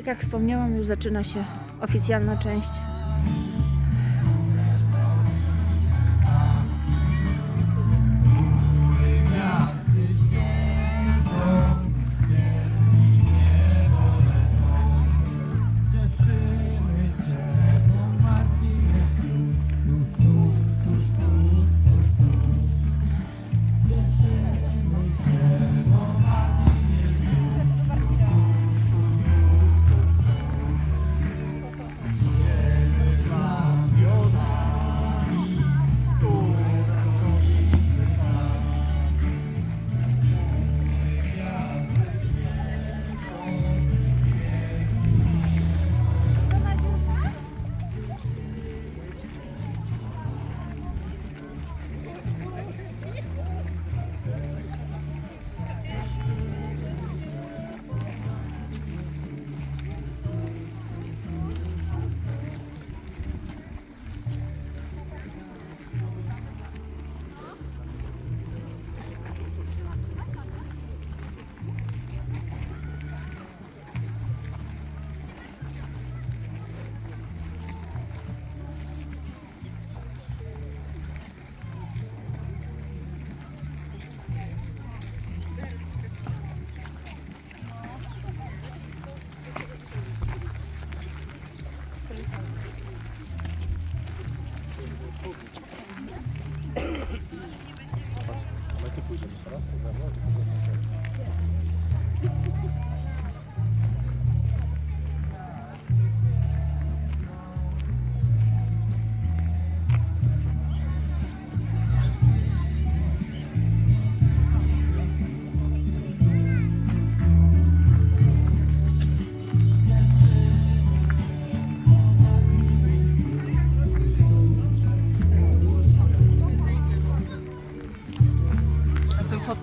Tak jak wspomniałam, już zaczyna się oficjalna część.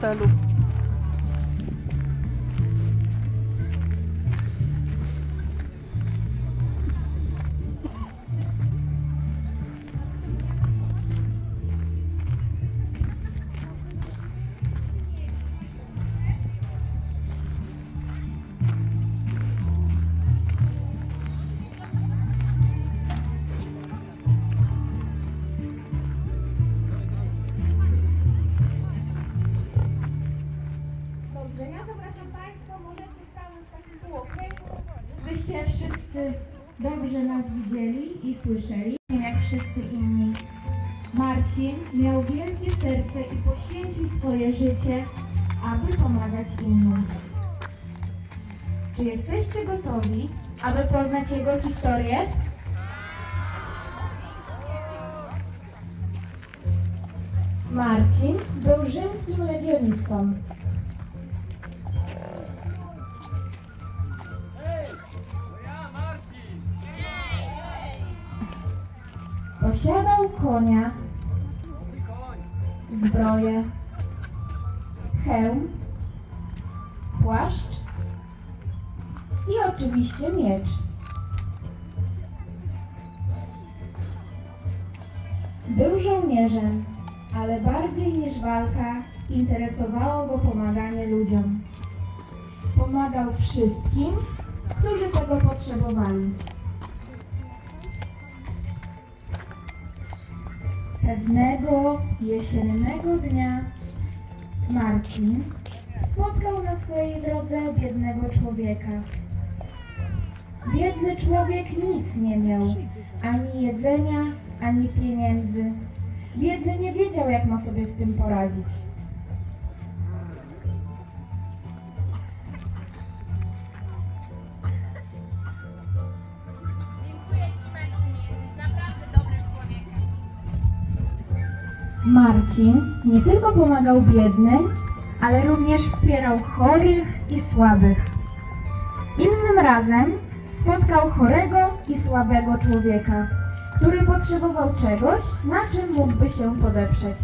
Na byście wszyscy dobrze nas widzieli i słyszeli, jak wszyscy inni. Marcin miał wielkie serce i poświęcił swoje życie, aby pomagać innym. Czy jesteście gotowi, aby poznać jego historię? Marcin był rzymskim legionistą. Posiadał konia, zbroję, hełm, płaszcz i oczywiście miecz. Był żołnierzem, ale bardziej niż walka interesowało go pomaganie ludziom. Pomagał wszystkim, którzy tego potrzebowali. Pewnego jesiennego dnia Marcin spotkał na swojej drodze biednego człowieka. Biedny człowiek nic nie miał, ani jedzenia, ani pieniędzy. Biedny nie wiedział, jak ma sobie z tym poradzić. Marcin nie tylko pomagał biednym, ale również wspierał chorych i słabych. Innym razem spotkał chorego i słabego człowieka, który potrzebował czegoś, na czym mógłby się podeprzeć.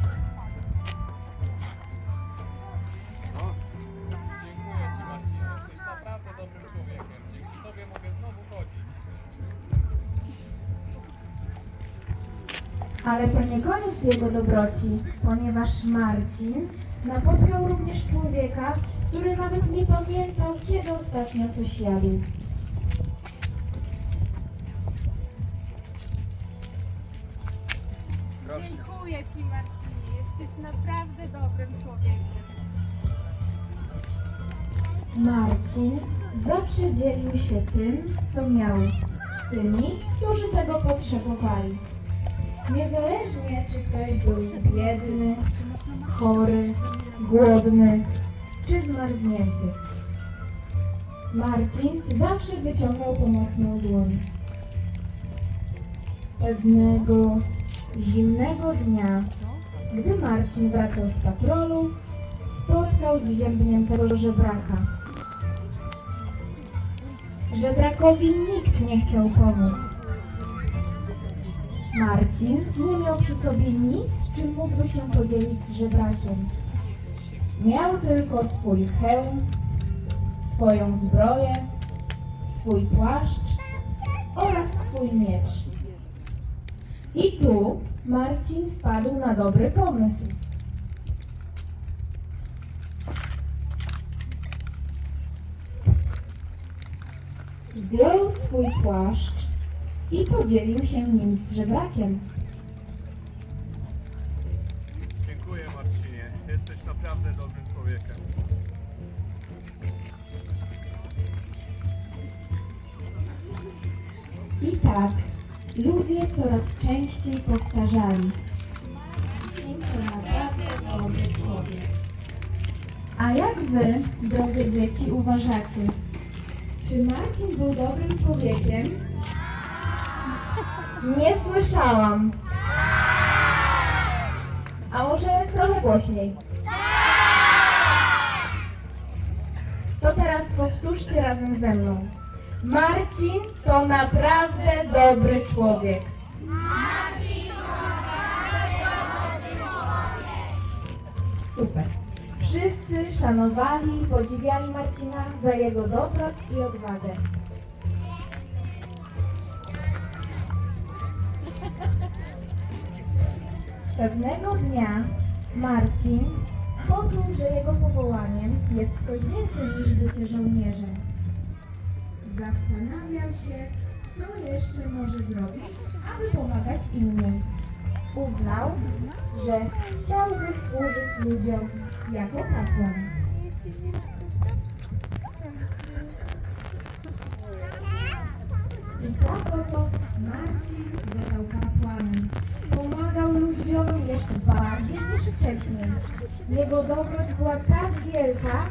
Ale to nie koniec jego dobroci, ponieważ Marcin napotkał również człowieka, który nawet nie pamiętał, kiedy ostatnio coś jadł. Dziękuję Ci Marcinie, jesteś naprawdę dobrym człowiekiem. Marcin zawsze dzielił się tym, co miał, z tymi, którzy tego potrzebowali. Niezależnie, czy ktoś był biedny, chory, głodny czy zmarznięty. Marcin zawsze wyciągał pomocną dłoń. Pewnego zimnego dnia, gdy Marcin wracał z patrolu, spotkał zziębniętego żebraka. Żebrakowi nikt nie chciał pomóc. Marcin nie miał przy sobie nic, czym mógłby się podzielić z żebrakiem. Miał tylko swój hełm, swoją zbroję, swój płaszcz oraz swój miecz. I tu Marcin wpadł na dobry pomysł. Zdjął swój płaszcz i podzielił się nim z żebrakiem. Dziękuję Marcinie, jesteś naprawdę dobrym człowiekiem. I tak ludzie coraz częściej powtarzali. Marcin to naprawdę dobry człowiek. A jak wy, drogie dzieci, uważacie? Czy Marcin był dobrym człowiekiem? Nie słyszałam. A może trochę głośniej? To teraz powtórzcie razem ze mną. Marcin to naprawdę dobry człowiek. Super. Wszyscy szanowali i podziwiali Marcina za jego dobroć i odwagę. Pewnego dnia Marcin poczuł, że jego powołaniem jest coś więcej niż bycie żołnierzem. Zastanawiał się, co jeszcze może zrobić, aby pomagać innym. Uznał, że chciałby służyć ludziom jako kapłan. I tak oto Marcin został kapłanem. Ludziom jeszcze bardziej niż wcześniej. Jego dobroć była tak wielka,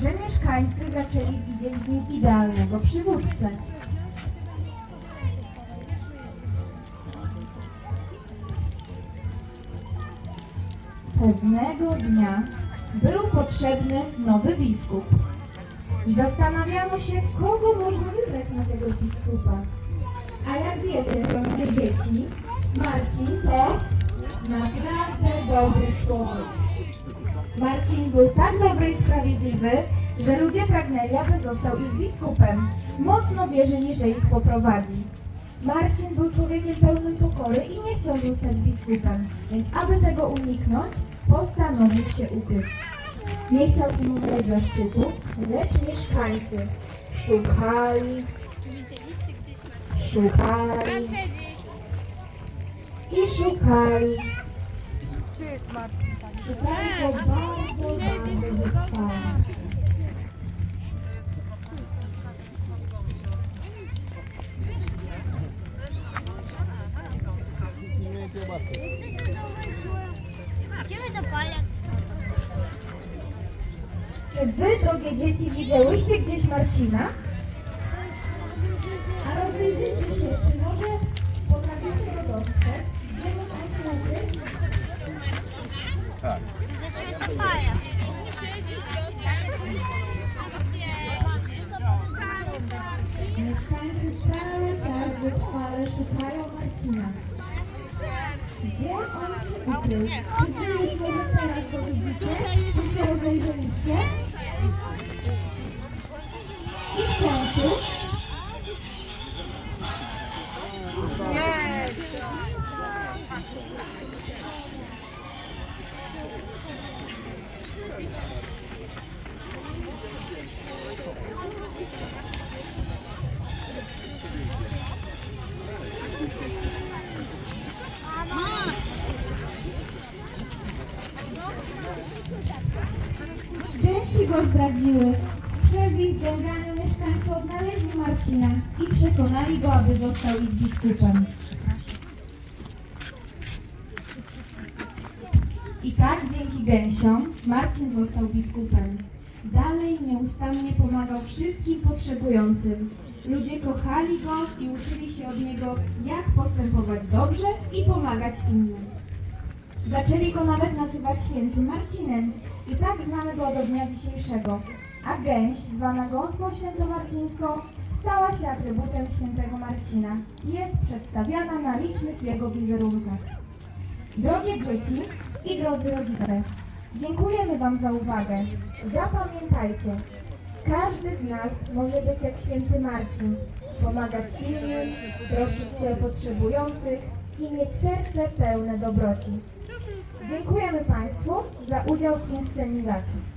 że mieszkańcy zaczęli widzieć w nim idealnego przywódcę. Pewnego dnia był potrzebny nowy biskup. Zastanawiano się, kogo można wybrać na tego biskupa. A jak wiecie, drogie dzieci, Marcin to naprawdę dobry człowiek. Marcin był tak dobry i sprawiedliwy, że ludzie pragnęli, aby został ich biskupem. Mocno wierzyli, że ich poprowadzi. Marcin był człowiekiem pełnym pokory i nie chciał zostać biskupem, więc aby tego uniknąć, postanowił się ukryć. Nie chciał im oddać zaszczytu, lecz mieszkańcy szukali, szukali. I szukali. Szukali go bardzo, bardzo wytrwale. Czy wy, drogie dzieci, widziałyście gdzieś Marcina? Z Mieszkańcy cały czas wytrwale szukają Marcina. Gdzie on się ukrył? Czy wy już może teraz go widzicie? Czy się rozejrzeliście? Wszystko zdradziły. Przez ich błaganie mieszkańcy odnaleźli Marcina i przekonali go, aby został ich biskupem. I tak dzięki gęsiom Marcin został biskupem. Dalej nieustannie pomagał wszystkim potrzebującym. Ludzie kochali go i uczyli się od niego, jak postępować dobrze i pomagać innym. Zaczęli go nawet nazywać świętym Marcinem i tak znamy go do dnia dzisiejszego. A gęś, zwana gąską świętomarcińską, stała się atrybutem świętego Marcina i jest przedstawiana na licznych jego wizerunkach. Drogie dzieci i drodzy rodzice, dziękujemy Wam za uwagę. Zapamiętajcie, każdy z nas może być jak święty Marcin, pomagać innym, troszczyć się o potrzebujących i mieć serce pełne dobroci. Dziękujemy Państwu za udział w inscenizacji.